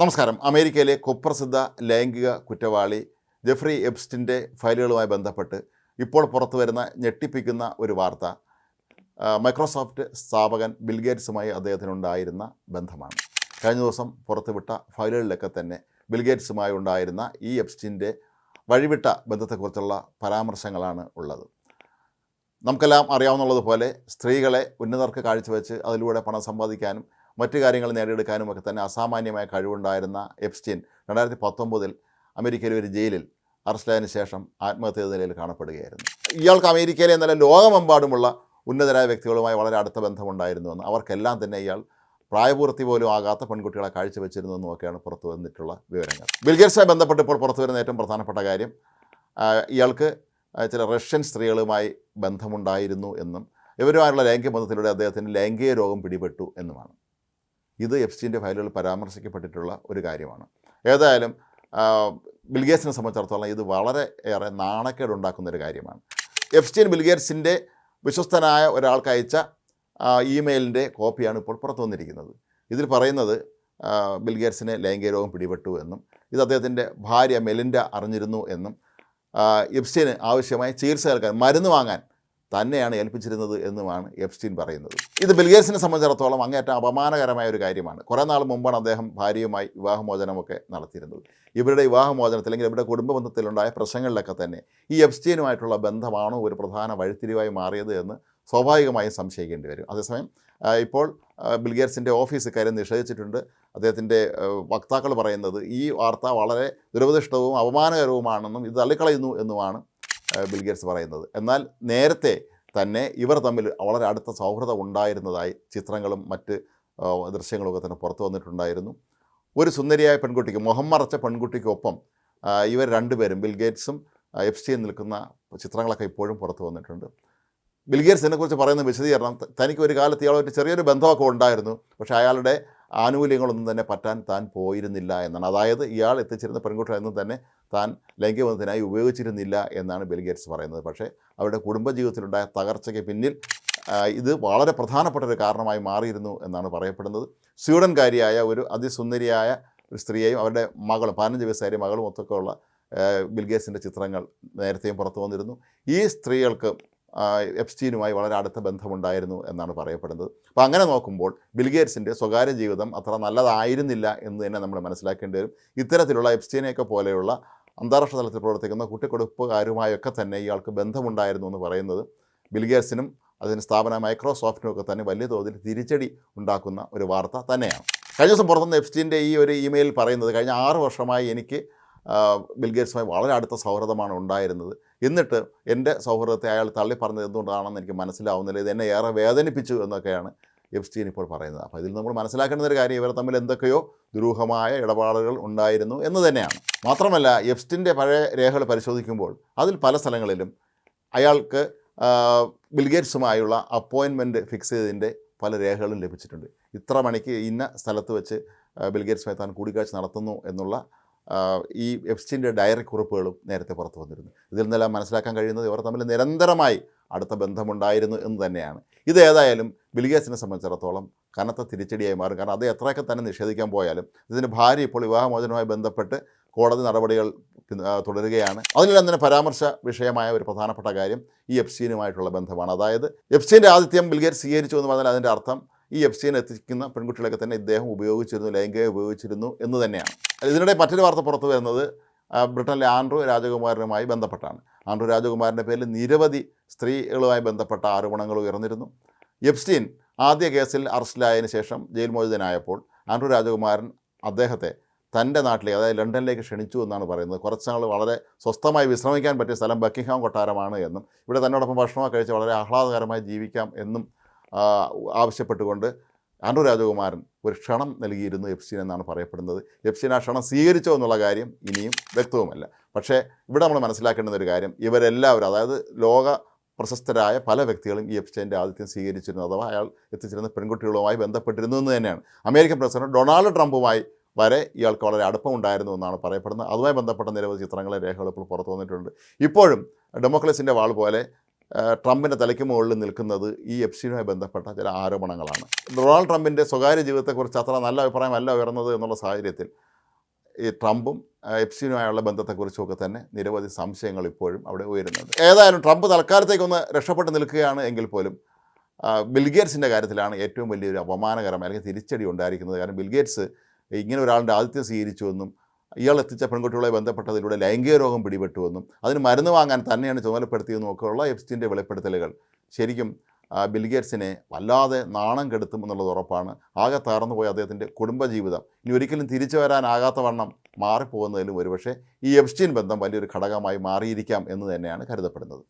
നമസ്കാരം. അമേരിക്കയിലെ കുപ്രസിദ്ധ ലൈംഗിക കുറ്റവാളി ജെഫ്രി എബ്സ്റ്റിന്റെ ഫയലുകളുമായി ബന്ധപ്പെട്ട് ഇപ്പോൾ പുറത്തു വരുന്ന ഞെട്ടിപ്പിക്കുന്ന ഒരു വാർത്ത മൈക്രോസോഫ്റ്റ് സ്ഥാപകൻ ബിൽഗേറ്റ്സുമായി അദ്ദേഹത്തിനുണ്ടായിരുന്ന ബന്ധമാണ്. കഴിഞ്ഞ ദിവസം പുറത്തുവിട്ട ഫയലുകളിലൊക്കെ തന്നെ ബിൽഗേറ്റ്സുമായി ഉണ്ടായിരുന്ന ഈ എബ്സ്റ്റിന്റെ വഴിവിട്ട ബന്ധത്തെക്കുറിച്ചുള്ള പരാമർശങ്ങളാണ് ഉള്ളത്. നമുക്കെല്ലാം അറിയാവുന്നതുപോലെ സ്ത്രീകളെ ഉന്നതർക്ക് കാഴ്ചവെച്ച് അതിലൂടെ പണം സമ്പാദിക്കാനും മറ്റു കാര്യങ്ങൾ നേടിയെടുക്കാനും ഒക്കെ തന്നെ അസാമാന്യമായ കഴിവുണ്ടായിരുന്ന എപ്സ്റ്റീൻ രണ്ടായിരത്തി പത്തൊമ്പതിൽ അമേരിക്കയിലെ ഒരു ജയിലിൽ അറസ്റ്റിലായതിനു ശേഷം ആത്മഹത്യ നിലയിൽ കാണപ്പെടുകയായിരുന്നു. ഇയാൾക്ക് അമേരിക്കയിലെ എന്നല്ല ലോകമെമ്പാടുമുള്ള ഉന്നതരായ വ്യക്തികളുമായി വളരെ അടുത്ത ബന്ധമുണ്ടായിരുന്നുവെന്ന് അവർക്കെല്ലാം തന്നെ ഇയാൾ പ്രായപൂർത്തി പോലും ആകാത്ത പെൺകുട്ടികളെ കാഴ്ചവെച്ചിരുന്നു എന്നുമൊക്കെയാണ് പുറത്തു വന്നിട്ടുള്ള വിവരങ്ങൾ. ബിൽഗേറ്റ്സുമായി ബന്ധപ്പെട്ട് ഇപ്പോൾ പുറത്തു വരുന്ന ഏറ്റവും പ്രധാനപ്പെട്ട കാര്യം ഇയാൾക്ക് ചില റഷ്യൻ സ്ത്രീകളുമായി ബന്ധമുണ്ടായിരുന്നു എന്നും ഇവരുമായുള്ള ലൈംഗിക ബന്ധത്തിലൂടെ അദ്ദേഹത്തിന് ലൈംഗിക രോഗം പിടിപെട്ടു എന്നുമാണ്. ഇത് എഫ്സ്റ്റീന്റെ ഫയലുകൾ പരാമർശിക്കപ്പെട്ടിട്ടുള്ള ഒരു കാര്യമാണ്. ഏതായാലും ബിൽഗേറ്റ്സിനെ സംബന്ധിച്ചിടത്തോളം ഇത് വളരെ ഏറെ നാണക്കേടുണ്ടാക്കുന്ന ഒരു കാര്യമാണ്. എഫ്സ്റ്റീൻ ബിൽഗേറ്റ്സിന്റെ വിശ്വസ്തനായ ഒരാൾക്ക് അയച്ച ഇമെയിലിന്റെ കോപ്പിയാണ് ഇപ്പോൾ പുറത്തു വന്നിരിക്കുന്നത്. ഇതിൽ പറയുന്നത് ബിൽഗേറ്റ്സിനെ ലൈംഗിക രോഗം പിടിപെട്ടു എന്നും ഇത് അദ്ദേഹത്തിന്റെ ഭാര്യ മെലിൻഡ അറിഞ്ഞിരുന്നു എന്നും ആ, എപ്സ്റ്റീന് ആവശ്യമായ ചികിത്സ നൽകാൻ മരുന്ന് വാങ്ങാൻ തന്നെയാണ് ഏൽപ്പിച്ചിരുന്നത് എന്നുമാണ് എപ്സ്റ്റീൻ പറയുന്നത്. ഇത് ബിൽഗേറ്റ്സിനെ സംബന്ധിച്ചിടത്തോളം അങ്ങേറ്റം അപമാനകരമായ ഒരു കാര്യമാണ്. കുറേ നാൾ മുമ്പാണ് അദ്ദേഹം ഭാര്യയുമായി വിവാഹമോചനമൊക്കെ നടത്തിയിരുന്നത്. ഇവരുടെ വിവാഹമോചനത്തിൽ അല്ലെങ്കിൽ ഇവരുടെ കുടുംബ ബന്ധത്തിലുണ്ടായ പ്രശ്നങ്ങളിലൊക്കെ തന്നെ ഈ എഫ്സ്റ്റീനുമായിട്ടുള്ള ബന്ധമാണോ ഒരു പ്രധാന വഴിത്തിരിവായി മാറിയത് എന്ന് സ്വാഭാവികമായും സംശയിക്കേണ്ടി വരും. അതേസമയം ഇപ്പോൾ ബിൽഗേറ്റ്സിന്റെ ഓഫീസ് ഇക്കാര്യം നിഷേധിച്ചിട്ടുണ്ട്. അദ്ദേഹത്തിന്റെ വക്താക്കൾ പറയുന്നത് ഈ വാർത്ത വളരെ ദുരവധിഷ്ടവും അപമാനകരവുമാണെന്നും ഇത് തള്ളിക്കളയുന്നു എന്നുമാണ് ബിൽഗേറ്റ്സ് പറയുന്നത്. എന്നാൽ നേരത്തെ തന്നെ ഇവർ തമ്മിൽ വളരെ അടുത്ത സൗഹൃദം ഉണ്ടായിരുന്നതായി ചിത്രങ്ങളും മറ്റ് ദൃശ്യങ്ങളും ദൃശ്യങ്ങളൊക്കെ തന്നെ പുറത്തു വന്നിട്ടുണ്ടായിരുന്നു. ഒരു സുന്ദരിയായ പെൺകുട്ടിക്ക് മുഖം മറച്ച പെൺകുട്ടിക്കൊപ്പം ഇവർ രണ്ടുപേരും ബിൽഗേറ്റ്സും എഫ് എപ്സ്റ്റീൻ നിൽക്കുന്ന ചിത്രങ്ങളൊക്കെ ഇപ്പോഴും പുറത്തു വന്നിട്ടുണ്ട്. ബിൽഗേറ്റ്സിനെ കുറിച്ച് പറയുന്ന വിശദീകരണം തനിക്ക് ഒരു കാലത്ത് ഇയാളായിട്ട് ചെറിയൊരു ബന്ധമൊക്കെ ഉണ്ടായിരുന്നു. പക്ഷേ അയാളുടെ ആനുകൂല്യങ്ങളൊന്നും തന്നെ പറ്റാൻ താൻ പോയിരുന്നില്ല എന്നാണ്. അതായത് ഇയാൾ എത്തിച്ചിരുന്ന പെൺകുട്ടികളൊന്നും തന്നെ താൻ ലൈംഗികബന്ധത്തിനായി ഉപയോഗിച്ചിരുന്നില്ല എന്നാണ് ബിൽഗേറ്റ്സ് പറയുന്നത്. പക്ഷേ അവരുടെ കുടുംബജീവിതത്തിലുണ്ടായ തകർച്ചയ്ക്ക് പിന്നിൽ ഇത് വളരെ പ്രധാനപ്പെട്ട ഒരു കാരണമായി മാറിയിരുന്നു എന്നാണ് പറയപ്പെടുന്നത്. സ്വീഡൻകാരിയായ ഒരു അതിസുന്ദരിയായ ഒരു സ്ത്രീയെയും അവരുടെ മകളും പതിനഞ്ച് വയസ്സായ മകളും ഒത്തൊക്കെയുള്ള ബിൽഗേറ്റ്സിന്റെ ചിത്രങ്ങൾ നേരത്തെയും പുറത്തു വന്നിരുന്നു. ഈ സ്ത്രീകൾക്ക് എപ്സ്റ്റീനുമായി വളരെ അടുത്ത ബന്ധമുണ്ടായിരുന്നു എന്നാണ് പറയപ്പെടുന്നത്. അപ്പോൾ അങ്ങനെ നോക്കുമ്പോൾ ബിൽഗേറ്റ്സിന്റെ സ്വകാര്യ ജീവിതം അത്ര നല്ലതായിരുന്നില്ല എന്ന് തന്നെ നമ്മൾ മനസ്സിലാക്കേണ്ടി വരും. ഇത്തരത്തിലുള്ള എപ്സ്റ്റീനെയൊക്കെ പോലെയുള്ള അന്താരാഷ്ട്ര തലത്തിൽ പ്രവർത്തിക്കുന്ന കുട്ടിക്കൊടുപ്പുകാരുമായൊക്കെ തന്നെ ഇയാൾക്ക് ബന്ധമുണ്ടായിരുന്നു എന്ന് പറയുന്നത് ബിൽഗേറ്റ്സിനും അതിന് സ്ഥാപന മൈക്രോസോഫ്റ്റിനും ഒക്കെ തന്നെ വലിയ തോതിൽ തിരിച്ചടി ഉണ്ടാക്കുന്ന ഒരു വാർത്ത തന്നെയാണ്. കഴിഞ്ഞ ദിവസം പുറത്തുനിന്ന് എപ്സ്റ്റീന്റെ ഈ ഒരു ഇമെയിൽ പറയുന്നത് കഴിഞ്ഞ ആറ് വർഷമായി എനിക്ക് ബിൽഗേറ്റ്സുമായി വളരെ അടുത്ത സൗഹൃദമാണ് ഉണ്ടായിരുന്നത്. എന്നിട്ട് എന്റെ സൗഹൃദത്തെ അയാൾ തള്ളി പറഞ്ഞത് എന്തുകൊണ്ടാണെന്ന് എനിക്ക് മനസ്സിലാവുന്നില്ല. ഇത് എന്നെ ഏറെ വേദനിപ്പിച്ചു എന്നൊക്കെയാണ് എഫ്സ്റ്റീൻ ഇപ്പോൾ പറയുന്നത്. അപ്പോൾ ഇതിൽ നമ്മൾ മനസ്സിലാക്കേണ്ട ഒരു കാര്യം ഇവർ തമ്മിൽ എന്തൊക്കെയോ ദുരൂഹമായ ഇടപാടുകൾ ഉണ്ടായിരുന്നു എന്ന് തന്നെയാണ്. മാത്രമല്ല എഫ്സ്റ്റിന്റെ പഴയ രേഖകൾ പരിശോധിക്കുമ്പോൾ അതിൽ പല സ്ഥലങ്ങളിലും അയാൾക്ക് ബിൽഗേറ്റ്സുമായുള്ള അപ്പോയിൻമെന്റ് ഫിക്സ് ചെയ്തതിന്റെ പല രേഖകളും ലഭിച്ചിട്ടുണ്ട്. ഇത്ര മണിക്ക് ഇന്ന സ്ഥലത്ത് വെച്ച് ബിൽഗേറ്റ്സുമായി താൻ കൂടിക്കാഴ്ച നടത്തുന്നു എന്നുള്ള ഈ എപ്സ്റ്റിന്റെ ഡയറി കുറിപ്പുകളും നേരത്തെ പുറത്തു വന്നിരുന്നു. ഇതിൽ നിന്നെല്ലാം മനസ്സിലാക്കാൻ കഴിയുന്നത് ഇവർ തമ്മിൽ നിരന്തരമായി അടുത്ത ബന്ധമുണ്ടായിരുന്നു എന്ന് തന്നെയാണ്. ഇത് ഏതായാലും സംബന്ധിച്ചിടത്തോളം കനത്ത തിരിച്ചടിയായി മാറും. കാരണം അത് എത്രയൊക്കെ തന്നെ നിഷേധിക്കാൻ പോയാലും ഇതിന് ഭാര്യ ഇപ്പോൾ വിവാഹമോചനവുമായി ബന്ധപ്പെട്ട് കോടതി നടപടികൾ തുടരുകയാണ്. അതിലെല്ലാം തന്നെ പരാമർശ വിഷയമായ ഒരു പ്രധാനപ്പെട്ട കാര്യം ഈ എഫ്സീനുമായിട്ടുള്ള ബന്ധമാണ്. അതായത് എഫ്സീന്റെ ആതിഥ്യം ബിൽഗേറ്റ് സ്വീകരിച്ചു എന്ന് പറഞ്ഞാൽ അതിന്റെ അർത്ഥം ഈ എഫ്സീനെ എത്തിക്കുന്ന പെൺകുട്ടികളൊക്കെ തന്നെ ഇദ്ദേഹം ഉപയോഗിച്ചിരുന്നു ലൈംഗിക ഉപയോഗിച്ചിരുന്നു എന്ന് തന്നെയാണ്. ഇതിനിടെ മറ്റൊരു വാർത്ത പുറത്തു വരുന്നത് ബ്രിട്ടനിലെ ആൻഡ്രു രാജകുമാരനുമായി ബന്ധപ്പെട്ടാണ്. ആൻഡ്രു രാജകുമാരന്റെ പേരിൽ നിരവധി സ്ത്രീകളുമായി ബന്ധപ്പെട്ട ആരോപണങ്ങൾ ഉയർന്നിരുന്നു. എപ്സ്റ്റീൻ ആദ്യ കേസിൽ അറസ്റ്റിലായതിനു ശേഷം ജയിൽ മോചിതനായപ്പോൾ ആൻഡ്രു രാജകുമാരൻ അദ്ദേഹത്തെ തന്റെ നാട്ടിലേക്ക് അതായത് ലണ്ടനിലേക്ക് ക്ഷണിച്ചു എന്നാണ് പറയുന്നത്. കുറച്ച് നാൾ വളരെ സ്വസ്ഥമായി വിശ്രമിക്കാൻ പറ്റിയ സ്ഥലം ബക്കിംഗ്ഹാം കൊട്ടാരമാണ് എന്നും ഇവിടെ തന്നോടൊപ്പം ഭക്ഷണമൊക്കെ കഴിച്ച് വളരെ ആഹ്ലാദകരമായി ജീവിക്കാം എന്നും ആവശ്യപ്പെട്ടുകൊണ്ട് ആൻഡ്രു രാജകുമാരൻ ഒരു ക്ഷണം നൽകിയിരുന്നു എപ്സ്റ്റീൻ എന്നാണ് പറയപ്പെടുന്നത്. എപ്സ്റ്റീൻ ആ ക്ഷണം സ്വീകരിച്ചോ എന്നുള്ള കാര്യം ഇനിയും വ്യക്തവുമല്ല. പക്ഷേ ഇവിടെ നമ്മൾ മനസ്സിലാക്കേണ്ടുന്ന ഒരു കാര്യം ഇവരെല്ലാവരും അതായത് ലോക പ്രശസ്തരായ പല വ്യക്തികളും ഈ എഫ്സ്റ്റൈന്റെ ആതിഥ്യം സ്വീകരിച്ചിരുന്നു അഥവാ അയാൾ എത്തിച്ചിരുന്ന പെൺകുട്ടികളുമായി ബന്ധപ്പെട്ടിരുന്നു എന്ന് തന്നെയാണ്. അമേരിക്കൻ പ്രസിഡന്റ് ഡൊണാൾഡ് ട്രംപുമായി വരെ ഇയാൾക്ക് വളരെ അടുപ്പമുണ്ടായിരുന്നു എന്നാണ് പറയപ്പെടുന്നത്. അതുമായി ബന്ധപ്പെട്ട നിരവധി ചിത്രങ്ങളെ രേഖകളും ഇപ്പോൾ പുറത്തു വന്നിട്ടുണ്ട്. ഇപ്പോഴും ഡെമോക്രസിന്റെ വാൾ പോലെ ട്രംപിന്റെ തലയ്ക്ക് മുകളിൽ നിൽക്കുന്നത് ഈ എപ്സിനുമായി ബന്ധപ്പെട്ട ചില ആരോപണങ്ങളാണ്. ഡൊണാൾഡ് ട്രംപിന്റെ സ്വകാര്യ ജീവിതത്തെക്കുറിച്ച് അത്ര നല്ല അഭിപ്രായമല്ല ഉയർന്നത് എന്നുള്ള സാഹചര്യത്തിൽ ഈ ട്രംപും എപ്സിനുമായുള്ള ബന്ധത്തെക്കുറിച്ചുമൊക്കെ തന്നെ നിരവധി സംശയങ്ങൾ ഇപ്പോഴും അവിടെ ഉയരുന്നുണ്ട്. ഏതായാലും ട്രംപ് തൽക്കാലത്തേക്കൊന്ന് രക്ഷപ്പെട്ട് നിൽക്കുകയാണ് എങ്കിൽ പോലും ബിൽഗേറ്റ്സിന്റെ കാര്യത്തിലാണ് ഏറ്റവും വലിയൊരു അപമാനകരം അല്ലെങ്കിൽ തിരിച്ചടി ഉണ്ടായിരിക്കുന്നത്. കാരണം ബിൽഗേറ്റ്സ് ഇങ്ങനെ ഒരാളുടെ ആദിത്യം സ്വീകരിച്ചുവെന്നും ഇയാൾ എത്തിച്ച പെൺകുട്ടികളെ ബന്ധപ്പെട്ടതിലൂടെ ലൈംഗിക രോഗം പിടിപെട്ടുവെന്നും അതിന് മരുന്ന് വാങ്ങാൻ തന്നെയാണ് ചുമതലപ്പെടുത്തിയതെന്നും ഒക്കെയുള്ള എപ്സ്റ്റീന്റെ വെളിപ്പെടുത്തലുകൾ. ശരിക്കും ബിൽഗേറ്റ്സിനെ വല്ലാതെ നാണം കെടുത്തും എന്നുള്ളത് ഉറപ്പാണ്. ആകെ തകർന്നു പോയ അദ്ദേഹത്തിന്റെ കുടുംബജീവിതം. ഇനി ഒരിക്കലും തിരിച്ചു വരാനാകാത്ത വണ്ണം മാറിപ്പോകുന്നതിലും ഒരുപക്ഷെ ഈ എഫ്സ്റ്റീൻ ബന്ധം വലിയൊരു ഘടകമായി മാറിയിരിക്കാം എന്ന് തന്നെയാണ് കരുതപ്പെടുന്നത്.